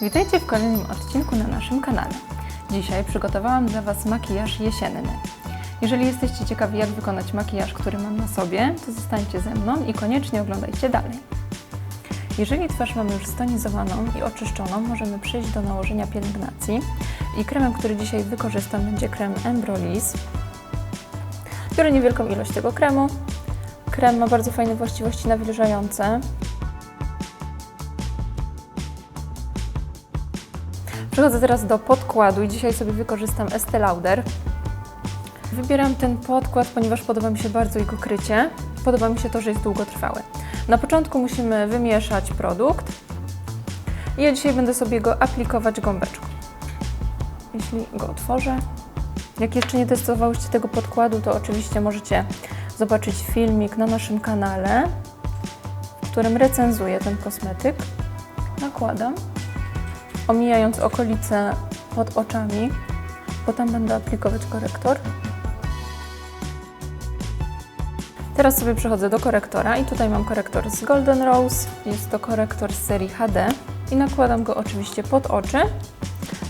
Witajcie w kolejnym odcinku na naszym kanale. Dzisiaj przygotowałam dla Was makijaż jesienny. Jeżeli jesteście ciekawi, jak wykonać makijaż, który mam na sobie, to zostańcie ze mną i koniecznie oglądajcie dalej. Jeżeli twarz mamy już stonizowaną i oczyszczoną, możemy przejść do nałożenia pielęgnacji. I kremem, który dzisiaj wykorzystam, będzie krem Embrolis. Biorę niewielką ilość tego kremu. Krem ma bardzo fajne właściwości nawilżające. Przechodzę teraz do podkładu i dzisiaj sobie wykorzystam Estée Lauder. Wybieram ten podkład, ponieważ podoba mi się bardzo jego krycie. Podoba mi się to, że jest długotrwały. Na początku musimy wymieszać produkt i ja dzisiaj będę sobie go aplikować gąbeczką. Jeśli go otworzę. Jak jeszcze nie testowałyście tego podkładu, to oczywiście możecie zobaczyć filmik na naszym kanale, w którym recenzuję ten kosmetyk. Nakładam omijając okolice pod oczami, bo tam będę aplikować korektor. Teraz sobie przechodzę do korektora i tutaj mam korektor z Golden Rose. Jest to korektor z serii HD i nakładam go oczywiście pod oczy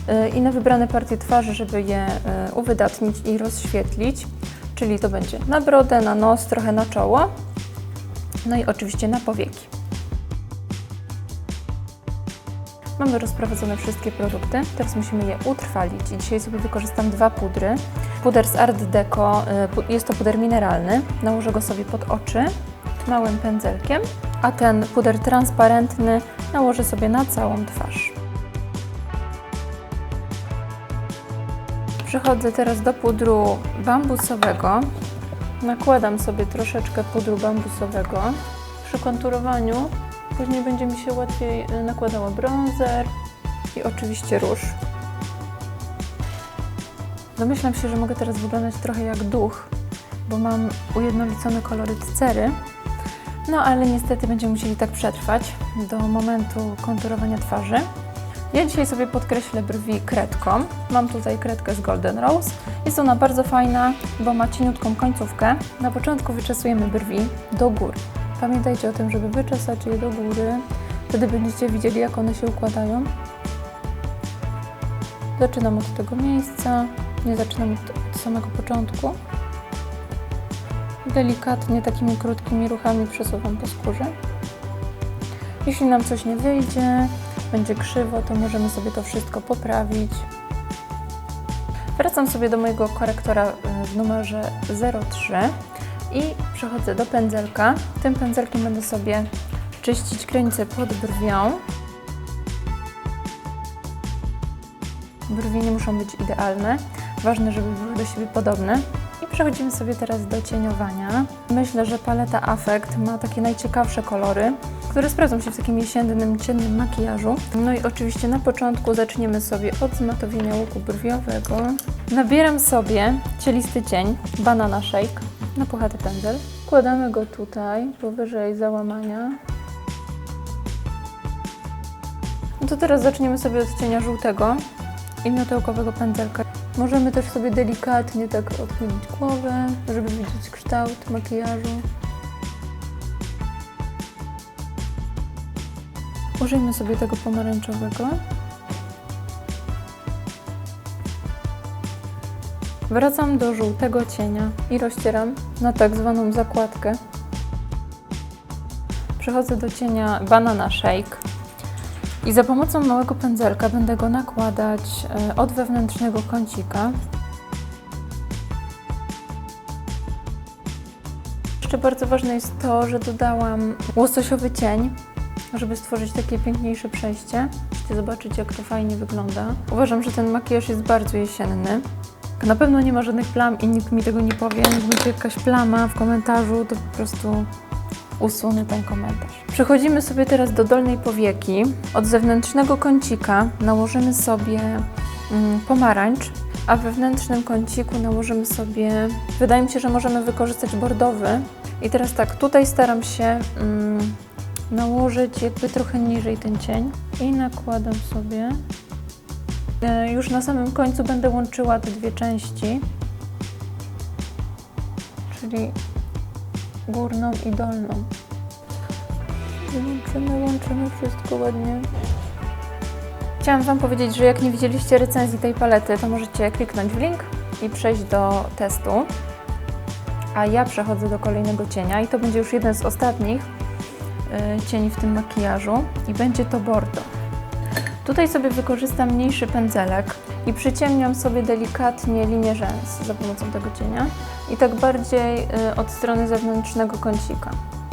yy, i na wybrane partie twarzy, żeby je yy, uwydatnić i rozświetlić. Czyli to będzie na brodę, na nos, trochę na czoło, no i oczywiście na powieki. Mamy rozprowadzone wszystkie produkty, teraz musimy je utrwalić i dzisiaj sobie wykorzystam dwa pudry. Puder z Art Deco, y, jest to puder mineralny, nałożę go sobie pod oczy małym pędzelkiem, a ten puder transparentny nałożę sobie na całą twarz. Przechodzę teraz do pudru bambusowego. Nakładam sobie troszeczkę pudru bambusowego. Przy konturowaniu Później będzie mi się łatwiej y, nakładała bronzer i oczywiście róż. Domyślam się, że mogę teraz wyglądać trochę jak duch, bo mam ujednolicony koloryt cery. No ale niestety będziemy musieli tak przetrwać do momentu konturowania twarzy. Ja dzisiaj sobie podkreślę brwi kredką. Mam tutaj kredkę z Golden Rose. Jest ona bardzo fajna, bo ma cieniutką końcówkę. Na początku wyczesujemy brwi do góry. Pamiętajcie o tym, żeby wyczesać je do góry. Wtedy będziecie widzieli, jak one się układają. Zaczynam od tego miejsca. Nie zaczynam od, samego początku. Delikatnie, takimi krótkimi ruchami przesuwam po skórze. Jeśli nam coś nie wyjdzie, będzie krzywo, to możemy sobie to wszystko poprawić. Wracam sobie do mojego korektora w numerze 03 i przechodzę do pędzelka. Tym pędzelkiem będę sobie czyścić granicę pod brwią. Brwi nie muszą być idealne, ważne, żeby były do siebie podobne. I przechodzimy sobie teraz do cieniowania. Myślę, że paleta Affect ma takie najciekawsze kolory, które sprawdzą się w takim jesiennym, ciemnym makijażu. No i oczywiście na początku zaczniemy sobie od zmatowienia łuku brwiowego. Nabieram sobie cielisty cień Banana Shake na puchaty pędzel. Wkładamy go tutaj, powyżej załamania. No to teraz zaczniemy sobie od cienia żółtego i miotełkowego pędzelka. Możemy też sobie delikatnie tak odchylić głowę, żeby widzieć kształt makijażu. Użyjmy sobie tego pomarańczowego. Wracam do żółtego cienia i rozcieram na tak zwaną zakładkę. Przechodzę do cienia Banana Shake i za pomocą małego pędzelka będę go nakładać e, od wewnętrznego kącika. Jeszcze bardzo ważne jest to, że dodałam łososiowy cień, żeby stworzyć takie piękniejsze przejście. Chcecie zobaczyć, jak to fajnie wygląda. Uważam, że ten makijaż jest bardzo jesienny. Na pewno nie ma żadnych plam i nikt mi tego nie powie. Jak będzie jakaś plama w komentarzu, to po prostu usunę ten komentarz. Przechodzimy sobie teraz do dolnej powieki. Od zewnętrznego kącika nałożymy sobie mm, pomarańcz, a wewnętrznym kąciku nałożymy sobie, wydaje mi się, że możemy wykorzystać bordowy. I teraz tak, tutaj staram się mm, nałożyć jakby trochę niżej ten cień i nakładam sobie już na samym końcu będę łączyła te dwie części, czyli górną i dolną. Łączymy, łączymy wszystko ładnie. Chciałam Wam powiedzieć, że jak nie widzieliście recenzji tej palety, to możecie kliknąć w link i przejść do testu. A ja przechodzę do kolejnego cienia i to będzie już jeden z ostatnich y, cieni w tym makijażu i będzie to Bordeaux. Tutaj sobie wykorzystam mniejszy pędzelek i przyciemniam sobie delikatnie linię rzęs za pomocą tego cienia i tak bardziej y, od strony zewnętrznego kącika.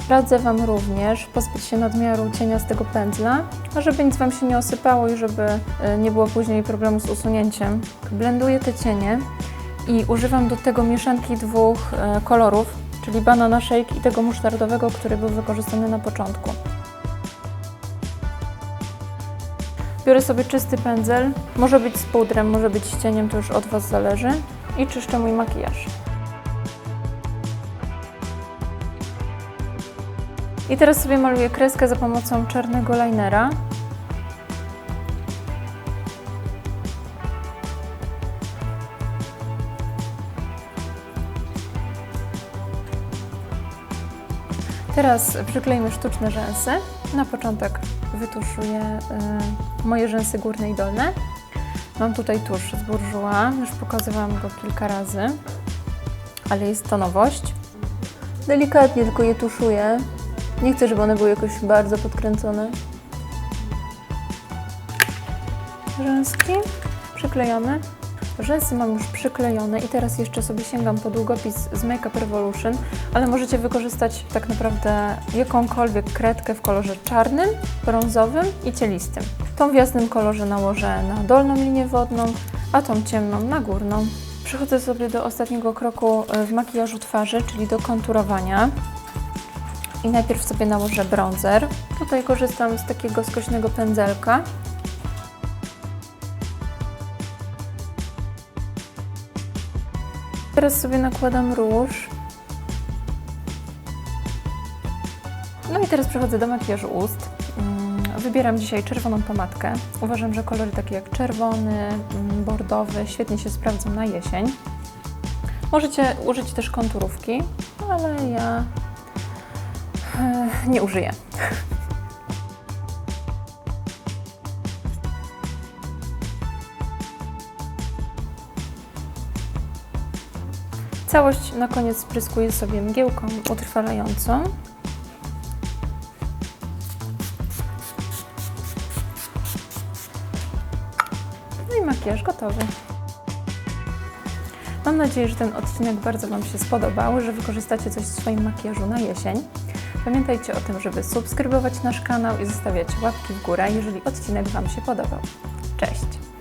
Radzę Wam również pozbyć się nadmiaru cienia z tego pędzla, żeby nic Wam się nie osypało i żeby y, nie było później problemu z usunięciem. Blenduję te cienie i używam do tego mieszanki dwóch y, kolorów, czyli banana shake i tego musztardowego, który był wykorzystany na początku. Biorę sobie czysty pędzel, może być z pudrem, może być z cieniem, to już od Was zależy. I czyszczę mój makijaż. I teraz sobie maluję kreskę za pomocą czarnego linera. Teraz przyklejmy sztuczne rzęsy. Na początek wytuszuję y, moje rzęsy górne i dolne. Mam tutaj tusz z Bourjois, już pokazywałam go kilka razy, ale jest to nowość. Delikatnie tylko je tuszuję. Nie chcę, żeby one były jakoś bardzo podkręcone. Rzęski przyklejone. Rzęsy mam już przyklejone i teraz jeszcze sobie sięgam po długopis z Makeup Revolution, ale możecie wykorzystać tak naprawdę jakąkolwiek kredkę w kolorze czarnym, brązowym i cielistym. Tą w jasnym kolorze nałożę na dolną linię wodną, a tą ciemną na górną. Przechodzę sobie do ostatniego kroku w makijażu twarzy, czyli do konturowania. I najpierw sobie nałożę bronzer. Tutaj korzystam z takiego skośnego pędzelka. Teraz sobie nakładam róż. No i teraz przechodzę do makijażu ust. Mm, Wybieram dzisiaj czerwoną pomadkę. Uważam, że kolory takie jak czerwony, mm, bordowy świetnie się sprawdzą na jesień. Możecie użyć też konturówki, ale ja e, nie użyję. Całość na koniec spryskuję sobie mgiełką utrwalającą. No i makijaż gotowy. Mam nadzieję, że ten odcinek bardzo Wam się spodobał, że wykorzystacie coś w swoim makijażu na jesień. Pamiętajcie o tym, żeby subskrybować nasz kanał i zostawiać łapki w górę, jeżeli odcinek Wam się podobał. Cześć!